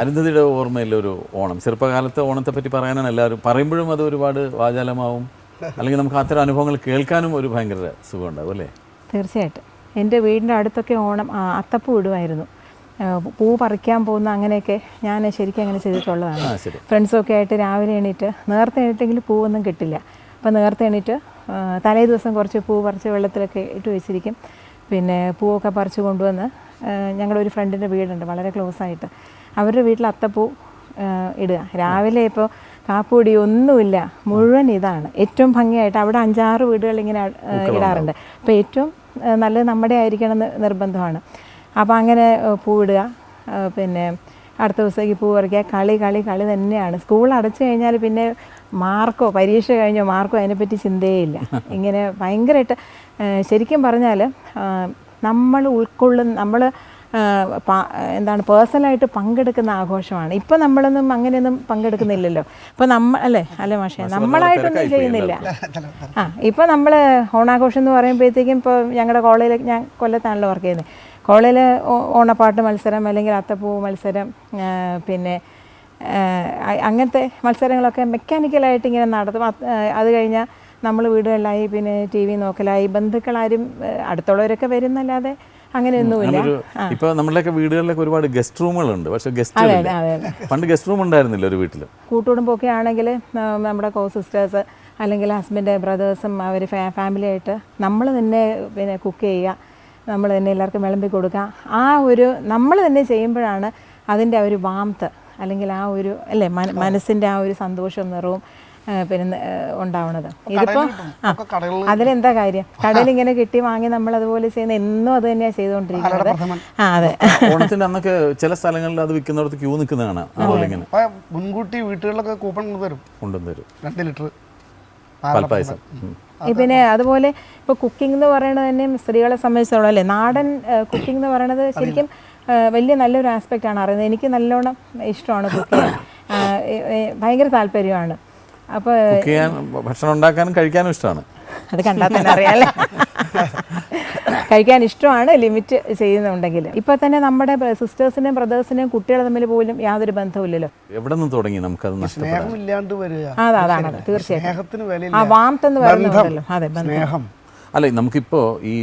അരുന്ധതിയുടെ ഓർമ്മയിലൊരു ഓണം ചെറുപ്പകാലത്തെ ഓണത്തെ പറ്റി പറയാനാണ് എല്ലാവരും. പറയുമ്പോഴും അത് ഒരുപാട് വാചാലമാവും. അല്ലെങ്കിൽ നമുക്ക് അത്തരം അനുഭവങ്ങൾ കേൾക്കാനും ഒരു ഭയങ്കര സുഖമുണ്ടാവും അല്ലേ? തീർച്ചയായിട്ടും. എന്റെ വീടിന്റെ അടുത്തൊക്കെ ഓണം അത്തപ്പൂ ഇടുമായിരുന്നു. പൂ പറിക്കാൻ പോകുന്ന അങ്ങനെയൊക്കെ ഞാൻ ശരിക്കും അങ്ങനെ ചെയ്തിട്ടുള്ളതാണ്. ഫ്രണ്ട്സൊക്കെ ആയിട്ട് രാവിലെ എണീറ്റ് നേരത്തെ എണീറ്റെങ്കിൽ പൂവൊന്നും കിട്ടില്ല. അപ്പോൾ നേരത്തെ എണീറ്റ് തലേ ദിവസം കുറച്ച് പൂ പറിച്ച് വെള്ളത്തിലൊക്കെ ഇട്ട് വെച്ചിരിക്കും. പിന്നെ പൂവൊക്കെ പറിച്ചു കൊണ്ടുവന്ന് ഞങ്ങളൊരു ഫ്രണ്ടിന്റെ വീടുണ്ട് വളരെ ക്ലോസ് ആയിട്ട്. അവരുടെ വീട്ടിൽ അത്തപ്പൂ ഇടുക. രാവിലെ ഇപ്പോൾ കാപ്പുപൊടി ഒന്നുമില്ല മുഴുവൻ ഇതാണ്. ഏറ്റവും ഭംഗിയായിട്ട് അവിടെ അഞ്ചാറ് വീടുകൾ ഇങ്ങനെ ഇടാറുണ്ട്. അപ്പോൾ ഏറ്റവും നല്ലത് നമ്മുടെ ആയിരിക്കണം എന്ന് നിർബന്ധമാണ്. അപ്പോൾ അങ്ങനെ പൂവിടുക പിന്നെ അടുത്ത ദിവസത്തേക്ക് പൂ പറിക്കുക. കളി കളി കളി തന്നെയാണ്. സ്കൂൾ അടച്ചു കഴിഞ്ഞാൽ പിന്നെ മാർക്കോ പരീക്ഷ കഴിഞ്ഞോ മാർക്കോ അതിനെപ്പറ്റി ചിന്തയേയില്ല ഇങ്ങനെ ഭയങ്കരമായിട്ട് ശരിക്കും പറഞ്ഞാൽ നമ്മൾ ഉൾക്കൊള്ളുന്ന നമ്മൾ എന്താണ് പേഴ്സണലായിട്ട് പങ്കെടുക്കുന്ന ആഘോഷമാണ്. ഇപ്പം നമ്മളൊന്നും അങ്ങനെയൊന്നും പങ്കെടുക്കുന്നില്ലല്ലോ. ഇപ്പം നമ്മൾ അല്ലേ? അല്ലേ മാഷേ? നമ്മളായിട്ടൊന്നും ചെയ്യുന്നില്ല. ആ ഇപ്പം നമ്മൾ ഓണാഘോഷം എന്ന് പറയുമ്പോഴത്തേക്കും ഇപ്പോൾ ഞങ്ങളുടെ കോളേജിൽ ഞാൻ കൊല്ലത്താണല്ലോ വർക്ക് ചെയ്യുന്നത് കോളേജിൽ ഓണപ്പാട്ട് മത്സരം അല്ലെങ്കിൽ അത്തപ്പൂ മത്സരം പിന്നെ അങ്ങനത്തെ മത്സരങ്ങളൊക്കെ മെക്കാനിക്കലായിട്ട് ഇങ്ങനെ നടത്തും. അത് കഴിഞ്ഞാൽ നമ്മൾ വീടുകളിലായി പിന്നെ ടി വി നോക്കലായി ബന്ധുക്കളാരും അടുത്തുള്ളവരൊക്കെ വരുന്നല്ലാതെ അങ്ങനെയൊന്നുമില്ല ഇപ്പൊ നമ്മളൊക്കെ വീടുകളിലൊക്കെ ഒരുപാട് ഗസ്റ്റ് റൂമുകളുണ്ട് പക്ഷെ ഗസ്റ്റ് പണ്ട് ഗസ്റ്റ് റൂം ഉണ്ടായിരുന്നില്ല ഒരു വീട്ടിൽ കൂട്ടുകുടുംബമൊക്കെ ആണെങ്കിൽ നമ്മുടെ കോ സിസ്റ്റേഴ്സ് അല്ലെങ്കിൽ ഹസ്ബൻഡ് ബ്രദേഴ്സും അവർ ഫാമിലി ആയിട്ട് നമ്മൾ തന്നെ പിന്നെ കുക്ക് ചെയ്യുക നമ്മൾ തന്നെ എല്ലാവർക്കും വിളമ്പി കൊടുക്കുക. ആ ഒരു നമ്മൾ തന്നെ ചെയ്യുമ്പോഴാണ് അതിന്റെ ആ ഒരു വാമത്ത് അല്ലെങ്കിൽ ആ ഒരു അല്ലേ? മന- മനസ്സിന്റെ ആ ഒരു സന്തോഷം നിറവും പിന്നെ ഉണ്ടാവുന്നത് ഉണ്ടാവണത്. ഇതിപ്പോ അതിലെന്താ കാര്യം? കടയിൽ ഇങ്ങനെ കിട്ടി വാങ്ങി നമ്മൾ അതുപോലെ ചെയ്യുന്ന എന്നും അത് തന്നെയാണ് ചെയ്തുകൊണ്ടിരിക്കുന്നത് ആ അതെ. ഓണത്തിന്റെ അന്നൊക്കെ ചില സ്ഥലങ്ങളിൽ അത് വിൽക്കുന്നിടത്ത് ക്യൂ നിൽക്കുന്നതാണ് അതുപോലെ ഇങ്ങനെ അപ്പൊ മുൻകൂട്ടി വീട്ടുകളിലൊക്കെ കൂപ്പൺ കൊണ്ടുവരും. രണ്ട് ലിറ്റർ പാൽപ്പായസം പിന്നെ അതുപോലെ ഇപ്പോൾ കുക്കിംഗ് എന്ന് പറയുന്നത് തന്നെ സ്ത്രീകളെ സംബന്ധിച്ചോളം അല്ലേ? നാടൻ കുക്കിംഗ് എന്ന് പറയുന്നത് ശരിക്കും വലിയ നല്ലൊരു ആസ്പെക്റ്റ് ആണ് അറിയുന്നത്. എനിക്ക് നല്ലോണം ഇഷ്ടമാണ് കുക്ക് ചെയ്യാൻ ആ, ഏ- ഏ, ഭയങ്കര താല്പര്യമാണ്. അപ്പോൾ കുക്ക് ചെയ്യാൻ ഭക്ഷണം ഉണ്ടാക്കാനും കഴിക്കാനും ഇഷ്ടമാണ്. അത് കണ്ടാൽ തന്നെ അറിയാമല്ലേ കഴിക്കാൻ ഇഷ്ടമാണ് ലിമിറ്റ് ചെയ്യുന്നുണ്ടെങ്കിൽ. ഇപ്പോൾ തന്നെ നമ്മുടെ സിസ്റ്റേഴ്സിനെയും ബ്രദേഴ്സിനെയും കുട്ടികൾ തമ്മിൽ പോലും യാതൊരു ബന്ധവുമില്ലല്ലോ. എവിടെ നിന്ന് തുടങ്ങി നമുക്കത് നഷ്ടപ്പെടാൻ? സ്നേഹം ഇല്ലാണ്ട് വരിക. അതെ അതാണ് തീർച്ചയായും തീർച്ചയായിട്ടും. ആ എന്ന് പറയുന്നുണ്ടല്ലോ അതെ ബന്ധം. സ്നേഹം. അല്ല നമുക്കിപ്പോ ഈ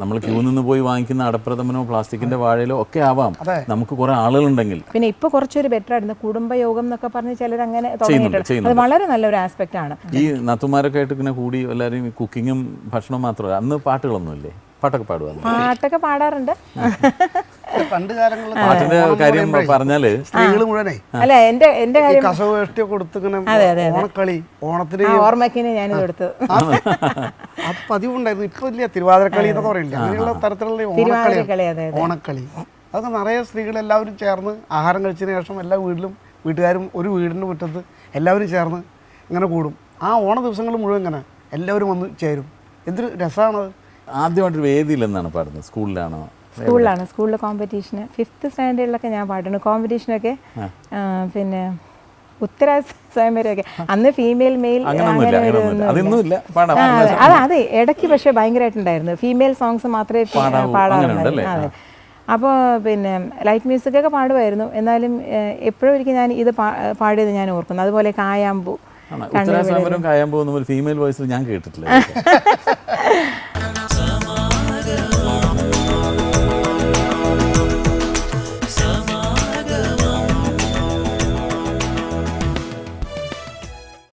നമ്മൾ ക്യൂ നിന്ന് പോയി വാങ്ങിക്കുന്ന അടപ്രഥമനോ പ്ലാസ്റ്റിക്കിന്റെ വാഴയിലോ ഒക്കെ ആവാം. നമുക്ക് കുറെ ആളുകളുണ്ടെങ്കിൽ. പിന്നെ ഇപ്പൊ കുറച്ചൊരു ബെറ്റർ ആയിരുന്നു. കുടുംബയോഗം എന്നൊക്കെ പറഞ്ഞ് ചിലർ അങ്ങനെ അത് ചെയ്യുന്നുണ്ട്. വളരെ നല്ലൊരു ആസ്പെക്റ്റ് ആണ്. ഈ നത്തുമാരൊക്കെ ആയിട്ട് പിന്നെ കൂടി എല്ലാവരും കുക്കിങ്ങും ഭക്ഷണവും മാത്രമല്ല അന്ന് പാട്ടുകളൊന്നും ഇല്ലേ? പാട്ടൊക്കെ പാടുക പാട്ടൊക്കെ പാടാറുണ്ട്. പണ്ട് കാലങ്ങളിൽ കാര്യം പറഞ്ഞാൽ സ്ത്രീകൾ മുഴുവനേ. അല്ല എന്റെ എന്റെ കാര്യം കസവ് വേഷ്ടിയൊക്കെ കൊടുത്തിങ്ങനെ ഓണക്കളി ഓണത്തിന് ഓർമ്മക്കിന് ഞാനിത് എടുത്തത് ആ പതിവുണ്ടായിരുന്നു. ഇപ്പൊ ഇല്ല തിരുവാതിരക്കളി എന്നൊക്കെ പറയില്ല? അങ്ങനെയുള്ള തരത്തിലുള്ള ഓണക്കളി ഓണക്കളി. അതൊക്കെ നിറയെ സ്ത്രീകൾ എല്ലാവരും ചേർന്ന് ആഹാരം കഴിച്ചതിന് ശേഷം എല്ലാ വീട്ടിലും വീട്ടുകാരും ഒരു വീടിന്റെ മുറ്റത്ത് എല്ലാവരും ചേർന്ന് ഇങ്ങനെ കൂടും. ആ ഓണ ദിവസങ്ങൾ മുഴുവൻ ഇങ്ങനെ എല്ലാവരും വന്ന് ചേരും. എന്തൊരു രസമാണത് ആദ്യമായിട്ടൊരു വേദിയിലെന്നാണ് പാടുന്നത്. സ്കൂളിലാണോ? സ്കൂളിലാണ്. സ്കൂളിലെ കോമ്പറ്റീഷന് ഫിഫ്ത്ത് സ്റ്റാൻഡേർഡിലൊക്കെ ഞാൻ പാടുന്നു കോമ്പറ്റീഷനൊക്കെ പിന്നെ ഉത്തര സ്വയംവരമൊക്കെ അന്ന് ഫീമെയിൽ മെയിൽ അങ്ങനെ ഒരു അതെ. അതെ ഇടയ്ക്ക് പക്ഷേ ഭയങ്കരമായിട്ടുണ്ടായിരുന്നു. ഫീമെയിൽ സോങ്സ് മാത്രമേ പാടാറുണ്ടായിരുന്നു. അതെ. അപ്പോൾ പിന്നെ ലൈറ്റ് മ്യൂസിക് ഒക്കെ പാടുമായിരുന്നു. എന്നാലും എപ്പോഴും ഒരിക്കൽ ഞാൻ ഇത് പാടിയത് ഞാൻ ഓർക്കുന്നു. അതുപോലെ കായാമ്പൂ. കായാമ്പു ഫീമെയിൽ വോയിസിൽ ഞാൻ കേട്ടിട്ടില്ല.